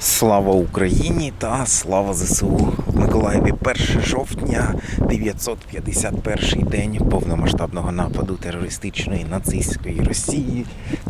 Слава Україні та слава ЗСУ в Миколаєві 1 жовтня, 951 день повномасштабного нападу терористичної нацистської Росії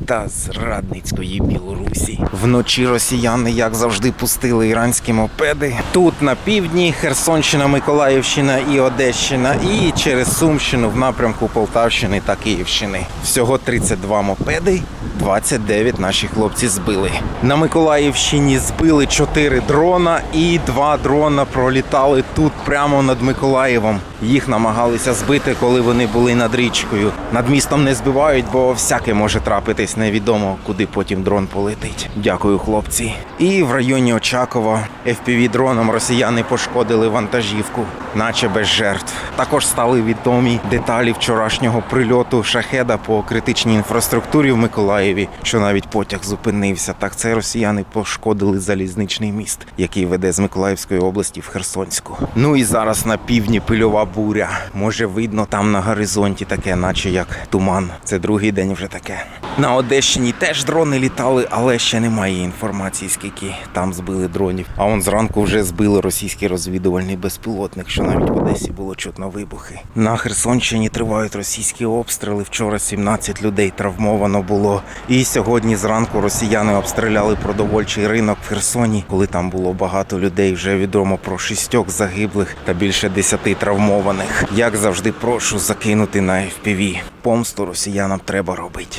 та зрадницької Білорусі. Вночі росіяни, як завжди, пустили іранські мопеди. Тут на півдні Херсонщина, Миколаївщина і Одещина, і через Сумщину в напрямку Полтавщини та Київщини. Всього 32 мопеди, 29 наші хлопці збили. На Миколаївщині збили 4 дрона, і два дрона пролітали тут прямо над Миколаєвом. Їх намагалися збити, коли вони були над річкою. Над містом не збивають, бо всяке може трапитись. Невідомо, куди потім дрон полетить. Дякую, хлопці. І в районі Очакова fpv дроном росіяни пошкодили вантажівку, наче без жертв. Також стали відомі деталі вчорашнього прильоту шахеда по критичній інфраструктурі в Миколаєві, що навіть потяг зупинився. Так це росіяни пошкодили залізничний міст, який веде з Миколаївської області в Херсонську. Ну і зараз на півдні пильова буря. Може, видно там на горизонті таке, наче як туман. Це другий день вже таке. На Одещині теж дрони літали, але ще немає інформації, скільки там збили дронів. А он зранку вже збили російський розвідувальний безпілотник, що навіть в Одесі було чутно вибухи. На Херсонщині тривають російські обстріли. Вчора 17 людей травмовано було. І сьогодні зранку росіяни обстріляли продовольчий ринок в Херсоні, коли там було багато людей. Вже відомо про шістьох загиблих та більше десяти травмованих. Як завжди, прошу закинути на FPV. Помсту росіянам треба робити.